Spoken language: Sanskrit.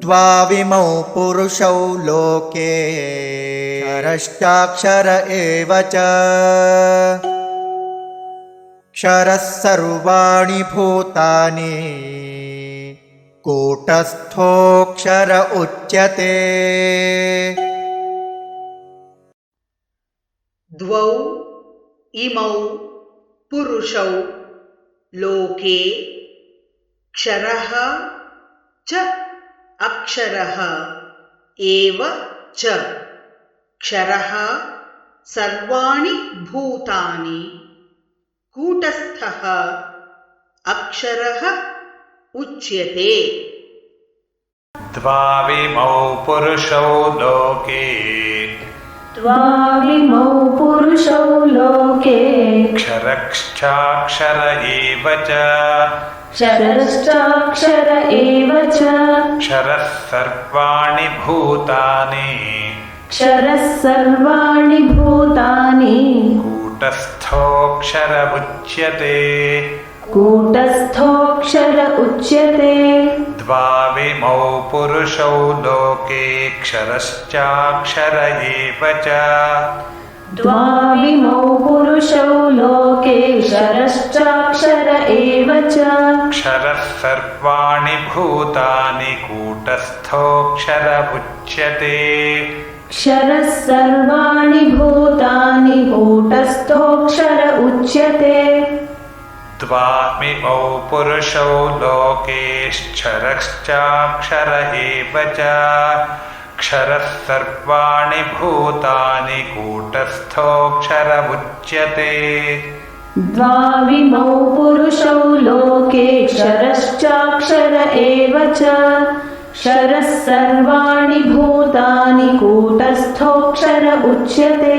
द्वाविमौ पुरुषौ लोके। क्षरश्चाक्षर एव च। क्षरः सर्वाणि भूतानि। कूटस्थोऽक्षर उच्यते। द्वौ, इमौ, पुरुषौ लोके, क्षरः च अक्षरः एव च। क्षरः सर्वाणि भूतानि। कूटस्थः अक्षरः उच्यते। द्वाविमौ पुरुषौ लोके। द्वाविमौ पुरुषौ लोके क्षरश्चाक्षर एव च। क्षरश्चाक्षर एव च। क्षरः सर्वाणि भूतानि। क्षरः सर्वाणि भूतानि। कूटस्थोऽक्षर उच्यते। कूटस्थोऽक्षर उच्यते। द्वाविमौ पुरुषौ लोके क्षरश्चाक्षर एव च द्वाविमौ पुरुषौ लोके क्षरश्चाक्षर एव च। क्षरः सर्वाणि भूतानि कूटस्थोऽक्षर उच्यते क्षरः सर्वाणि भूतानि कूटस्थोऽक्षर उच्यते। द्वामिमौ पुरुषौ लोकेश्चरश्चाक्षर एव च क्षरः सर्वाणि भूतानि कूटस्थोऽक्षर उच्यते द्वाविमौ पुरुषौ लोके क्षरश्चाक्षर एव च। क्षरः सर्वाणि भूतानि कूटस्थोऽक्षर उच्यते